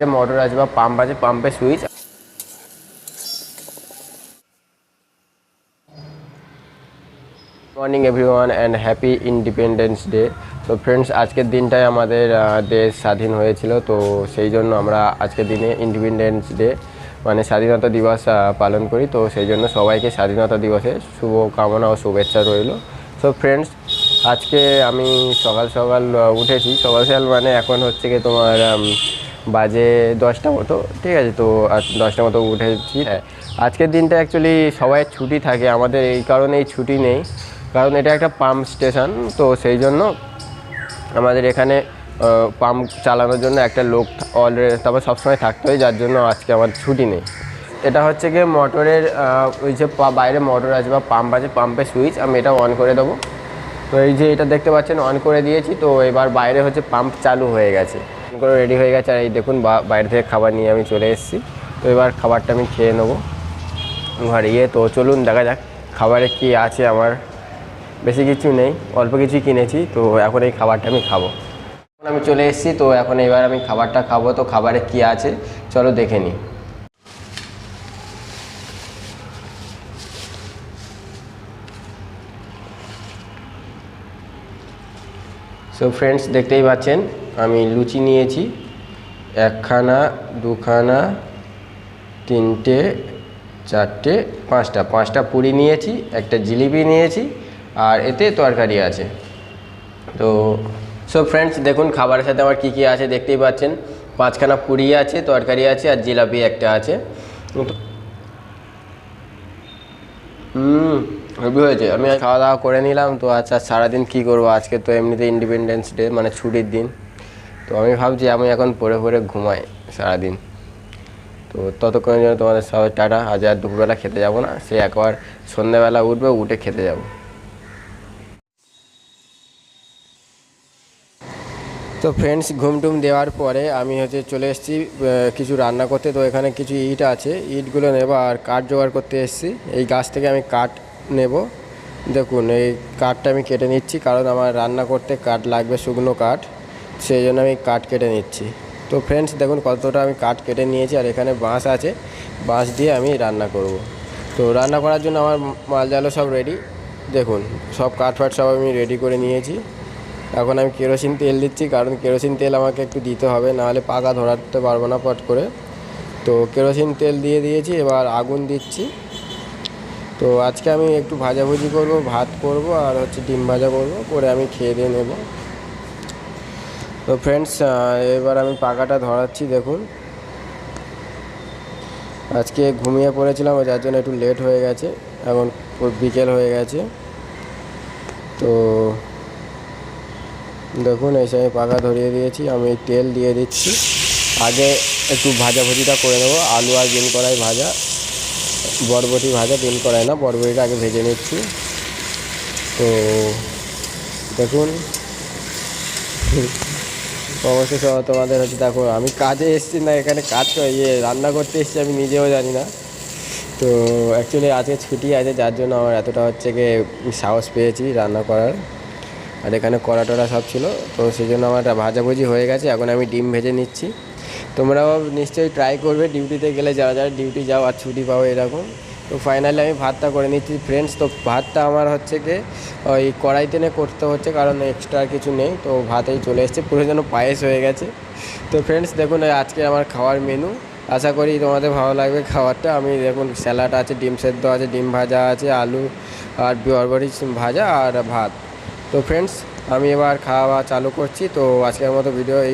একটা মোটর আছে বা পাম্প আছে পাম্পের switch morning everyone and happy independence day তো ফ্রেন্ডস আজকের দিনটাই আমাদের দেশ স্বাধীন হয়েছিল। তো সেই জন্য আমরা আজকের দিনে ইন্ডিপেন্ডেন্স ডে মানে স্বাধীনতা দিবস পালন করি। তো সেই জন্য সবাইকে স্বাধীনতা দিবসে শুভ কামনা ও শুভেচ্ছা রইল। সো ফ্রেন্ডস আজকে আমি সকাল সকাল উঠেছি। সকাল সকাল মানে এখন হচ্ছে কি তোমার বাজে দশটা মতো, ঠিক আছে, তো দশটা মতো উঠেছি। হ্যাঁ আজকের দিনটা অ্যাকচুয়ালি সবাই ছুটি থাকে, আমাদের এই কারণেই ছুটি নেই। কারণ এটা একটা পাম্প স্টেশন তো সেই জন্য আমাদের এখানে পাম্প চালানোর জন্য একটা লোক অলরেডি তারপর সবসময় থাকতে হয়, যার জন্য আজকে আমার ছুটি নেই। এটা হচ্ছে গিয়ে মোটরের ওই যে বাইরে মোটর আছে বা পাম্প আছে পাম্পের সুইচ আমি এটা অন করে দেবো। তো এই যে এটা দেখতে পাচ্ছেন অন করে দিয়েছি, তো এবার বাইরে হচ্ছে পাম্প চালু হয়ে গেছে। করে রেডি হয়ে গেছে। আর এই দেখুন বাইরে থেকে খাবার নিয়ে আমি চলে এসেছি। তো এবার খাবারটা আমি খেয়ে নেব। ঘরে গিয়ে, তো চলুন, দেখা যাক খাবারে কি আছে আমার। বেশি কিছু নেই, অল্প কিছুই কিনেছি, তো এখন এই খাবারটা আমি খাব। এখন আমি চলে এসেছি, তো এখন এবার আমি খাবারটা খাব। তো খাবারে কি আছে, চলো দেখে নিই। সো ফ্রেন্ডস দেখতেই পাচ্ছেন আমি লুচি নিয়েছি। একখানা, দুখানা, তিনটে, চারটে, পাঁচটা। পাঁচটা পুরি নিয়েছি, একটা জিলিপি নিয়েছি, আর এতে তরকারি আছে। তো সো ফ্রেন্ডস দেখুন খাবারের সাথে আমার কী কী আছে দেখতেই পাচ্ছেন। পাঁচখানা পুরি আছে, তরকারি আছে, আর জিলাপি একটা আছে। হুম হয়েছে। আমি খাওয়া দাওয়া করে নিলাম। তো আচ্ছা সারাদিন কী করব? আজকে তো এমনিতে ইন্ডিপেন্ডেন্স ডে মানে ছুটির দিন। তো আমি ভাবছি আমি এখন পড়ে পড়ে ঘুমাই সারাদিন। তো ততক্ষণের জন্য তোমাদের সবাই টাটা। আজ আর দুপুরবেলা খেতে যাব না, সে একবার সন্ধ্যাবেলা উঠবে, উঠে খেতে যাব। তো ফ্রেন্ডস ঘুম টুম দেওয়ার পরে আমি হচ্ছে চলে এসেছি কিছু রান্না করতে। তো এখানে কিছু ইট আছে, ইটগুলো নেব আর কাঠ জোগাড় করতে এসেছি। এই গাছ থেকে আমি কাঠ নেব। দেখুন, এই কাঠটা আমি কেটে নিচ্ছি, কারণ আমার রান্না করতে কাঠ লাগবে, শুকনো কাঠ। সেই জন্য আমি কাঠ কেটে নিচ্ছি। তো ফ্রেন্ডস দেখুন কতটা আমি কাঠ কেটে নিয়েছি আর এখানে বাঁশ আছে। বাঁশ দিয়ে আমি রান্না করব। তো রান্না করার জন্য আমার মাল জালো সব রেডি দেখুন, সব কাঠ ফাট সব আমি রেডি করে নিয়েছি। এখন আমি কেরোসিন তেল দিচ্ছি, কারণ কেরোসিন তেল আমাকে একটু দিতে হবে, নাহলে পাকা ধরাতে পারব না পট করে। তো কেরোসিন তেল দিয়ে দিয়েছি, এবার আগুন দিচ্ছি। তো আজকে আমি একটু ভাজাভুজি করব, ভাত করব আর হচ্ছে ডিম ভাজা করব, করে আমি খেয়ে দিয়ে নেব। তো ফ্রেন্ডস এবার আমি পাকাটা ধরাচ্ছি, দেখুন। আজকে ঘুমিয়ে পড়েছিলাম, যার জন্য একটু লেট হয়ে গেছে, এখন বিকেল হয়ে গেছে। তো দেখুন, এসে আমি পাকা ধরিয়ে দিয়েছি, আমি তেল দিয়ে দিচ্ছি। আগে একটু ভাজাভুজিটা করে নেব, আলু আর বিন কড়াই ভাজা। বরবটি ভাজা, বিন কড়াই না, বরবটিটা আগে ভেজে নিচ্ছি। তো দেখুন অবশ্যই সব তোমাদের হচ্ছে দেখো, আমি কাজে এসেছি না, এখানে কাজ ইয়ে রান্না করতে এসেছি, আমি নিজেও জানি না। তো অ্যাকচুয়ালি আজকে ছুটি আছে, যার জন্য আমার এতটা হচ্ছে গিয়ে সাহস পেয়েছি রান্না করার। আর এখানে কড়া টড়া সব ছিল, তো সেই জন্য আমার ভাজাভুজি হয়ে গেছে, এখন আমি ডিম ভেজে নিচ্ছি। তোমরাও নিশ্চয়ই ট্রাই করবে ডিউটিতে গেলে যারা যারা ডিউটি যাও আর ছুটি পাও এরকম। তো ফাইনালি আমি ভাতটা করে নিচ্ছি। ফ্রেন্ডস তো ভাতটা আমার হচ্ছে কি, ওই কড়াইতে নিয়ে করতে হচ্ছে, কারণ এক্সট্রা কিছু নেই। তো ভাতেই চলে এসছে, পুরো যেন পায়েস হয়ে গেছে। তো ফ্রেন্ডস দেখুন আজকে আমার খাওয়ার মেনু আশা করি তোমাদের ভালো লাগবে খাবারটা আমি দেখুন স্যালাড আছে, ডিম সেদ্ধ আছে, ডিম ভাজা আছে, আলু আর বরবটি ভাজা আর ভাত। তো ফ্রেন্ডস আমি এবার খাওয়া চালু করছি। তো আজকের মতো ভিডিও এই